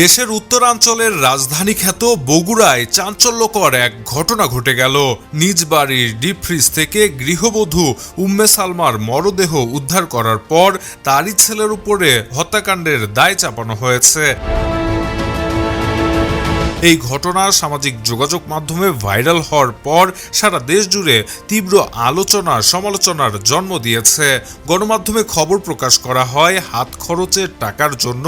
দেশের উত্তরাঞ্চলের রাজধানী খ্যাত বগুড়ায় চাঞ্চল্যকর এক ঘটনা ঘটে গেল। নিজ বাড়ির ডিপ ফ্রিজ থেকে গৃহবধূ উম্মে সালমার মরদেহ উদ্ধার করার পর তারই ছেলের উপরে হত্যাকাণ্ডের দায় চাপানো হয়েছে। এই ঘটনা সামাজিক যোগাযোগ মাধ্যমে ভাইরাল হওয়ার পর সারা দেশ জুড়ে তীব্র আলোচনা, সমালোচনার জন্ম দিয়েছে। গণমাধ্যমে খবর প্রকাশ করা হয়, হাত খরচের টাকার জন্য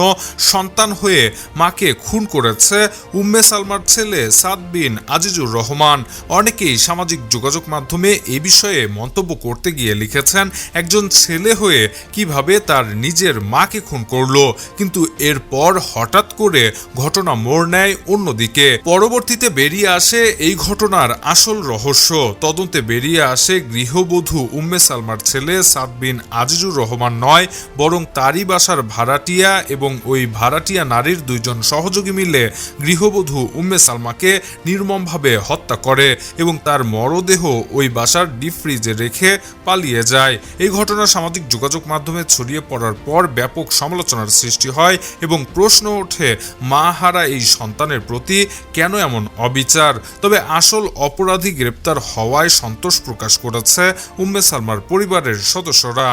সন্তান হয়ে মাকে খুন করেছে উম্মে সালমার ছেলে সাদ বিন আজিজুর রহমান। অনেকেই সামাজিক যোগাযোগ মাধ্যমে এ বিষয়ে মন্তব্য করতে গিয়ে লিখেছেন, একজন ছেলে হয়ে কীভাবে তার নিজের মাকে খুন করল? কিন্তু এরপর হঠাৎ করে ঘটনা মোড় নেয় অন্যদিকে। পরবর্তীতে বেরিয়ে আসে এই ঘটনার আসল রহস্য। তদন্তে বেরিয়ে আসে গৃহবধূ উম্মে সালমার ছেলে সাদ বিন আজিজুর রহমান নয়, বরং তারই বাসার ভাড়াটিয়া এবং ওই ভাড়াটিয়া নারীর দুইজন সহযোগী মিলে গৃহবধূ উম্মে সালমাকে নির্মমভাবে হত্যা করে এবং তার মরদেহ ওই বাসার ডিপ ফ্রিজে রেখে পালিয়ে যায়। এই ঘটনা সামাজিক যোগাযোগ মাধ্যমে ছড়িয়ে পড়ার পর ব্যাপক সমালোচনার সৃষ্টি হয় এবং প্রশ্ন ওঠে, মা হারা এই সন্তানের প্রতি কেন এমন অবিচার? তবে আসল অপরাধী গ্রেপ্তার হওয়ায় সন্তোষ প্রকাশ করেছে উম্মে সালমার পরিবারের সদস্যরা।